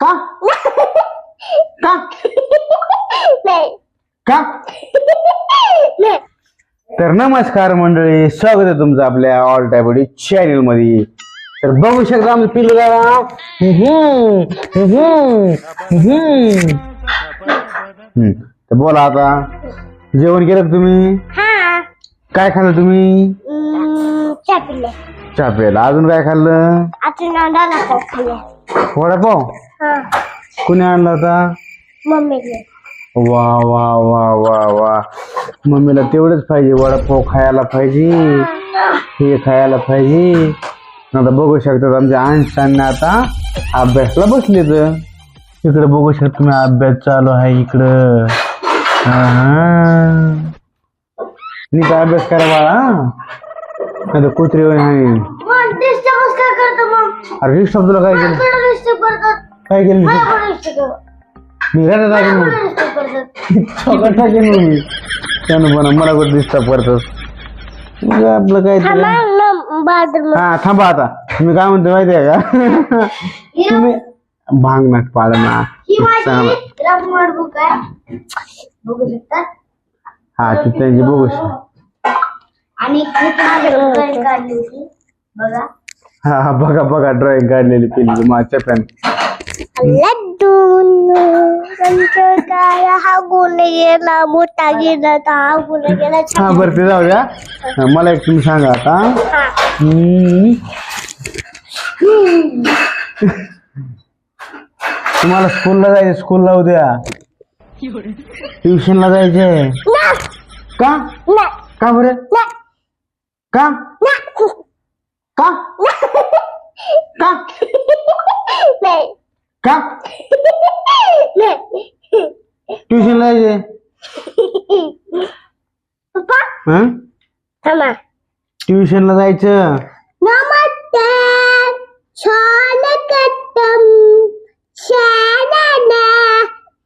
का? का? का? तर नमस्कार मंडळी स्वागत आहे तुमचं आपल्या ऑल टायबडी चॅनलमध्ये. तर बघू शकता हम्म. हम्म. तर बोला आता जेवण केलं का तुम्ही? हा. काय खाल्लं तुम्ही? चहा पिले प्यायला. अजून काय खाल्लं? खाल्ले वडापाव? हा. कुणी आणला होता? मम्मीने. वा वा वा वा वा. मम्मीला तेवढंच पाहिजे वडापाव खायला पाहिजे. हे खायला पाहिजे. आता बघू शकतात आमच्या आणसांना आता अभ्यासला बसले तर. इकडे बघू शकता तुम्ही अभ्यास चालू आहे इकडं. नीट अभ्यास करा बाळा नाही तर कुत्रे आहे अरे डिस्टर्ब तुला काय केलं काय केलं काय मी घरात टाकेन मग सगळं टाकेन मग मी? त्यानं म्हणा मला कुठं डिस्टर्ब करतोस मग आपलं काय ते? हा थांबा आता. मी काय म्हणतो माहिती आहे का? तुम्ही भांग नाट पाडा ना ही रफमार बुक आहे. बघू शकता? हा ती त्यांची बघू शक- आणि खूप माझ्या ड्रॉइंग काढली होती. बघा. हा हा बघा बघा ड्रॉइंग काढलेली पिल्ली माझ्या काय हा गुण गेला मोठा गेला तर हा गुण गेला हा बरं ते जाऊ द्या. हा, मला एक तुम्ही सांगा आता. हम्म. तुम्हाला स्कूलला जायचं स्कूलला उद्या ट्युशनला जायचंय. ना, का? ना, का बरं? ना, का? ना. का का नाही, का नाही. पप्पा हं? थांबा. ट्युशनला जायचं. नमस्ते स्वागतम. शानाना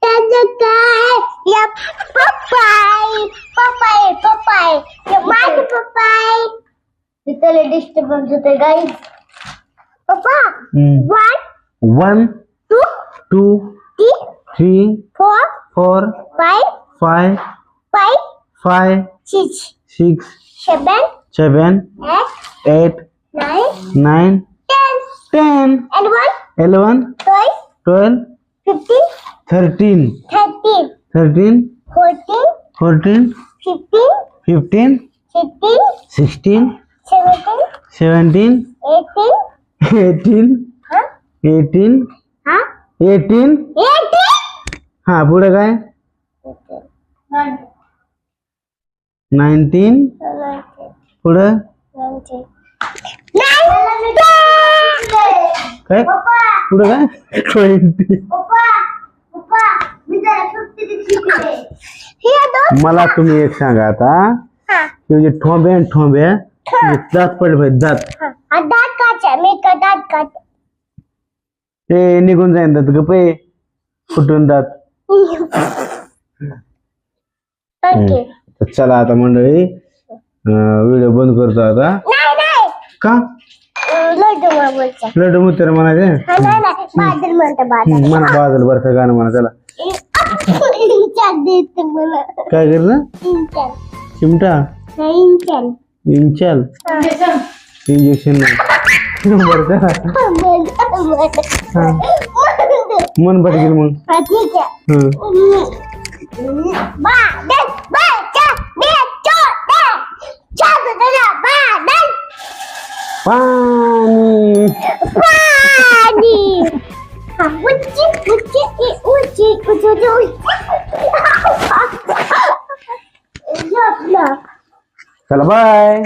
त्याचं काय या पप्पाय पप्पाय पप्पाय या माझं पप्पाय तिथले डिस्टर्बन्स होते गाई पप्पा one one two two three three four four five five five five six six seven seven eight nine nine ten ten eleven eleven twelve twelve fifteen thirteen thirteen thirteen fourteen fourteen fifteen fifteen sixteen sixteen seventeen seventeen eighteen eighteen eighteen eighteen हा पुढं काय पुढं twenty. मला तुम्ही एक सांगा आता. हे. जे ठोंबे आणि ठोंबे हे. दात पडले पाहिजे दात. दात काचा मी का दात काच. ते निघून जाईन दात गप आहे. फुटून दात. ओके. तर चला आता मंडळी व्हिडिओ बंद करतो आता. का? लड्डू मुत्तर म्हणायचे. बादल बादल. म्हणा बाजल बरं गाणं म्हणा चला. काय इंचान. चिमटा? इंचल? इंजेक्शन नाही. बरं चला. मन पटकेल मग ठीक आहे हं. बादल बाचा बेचो दे चालू दे बादल पाणी पाणी हा, उच्ची उच्ची इ, उच्ची उच्ची उच्ची झोपलं चला बाय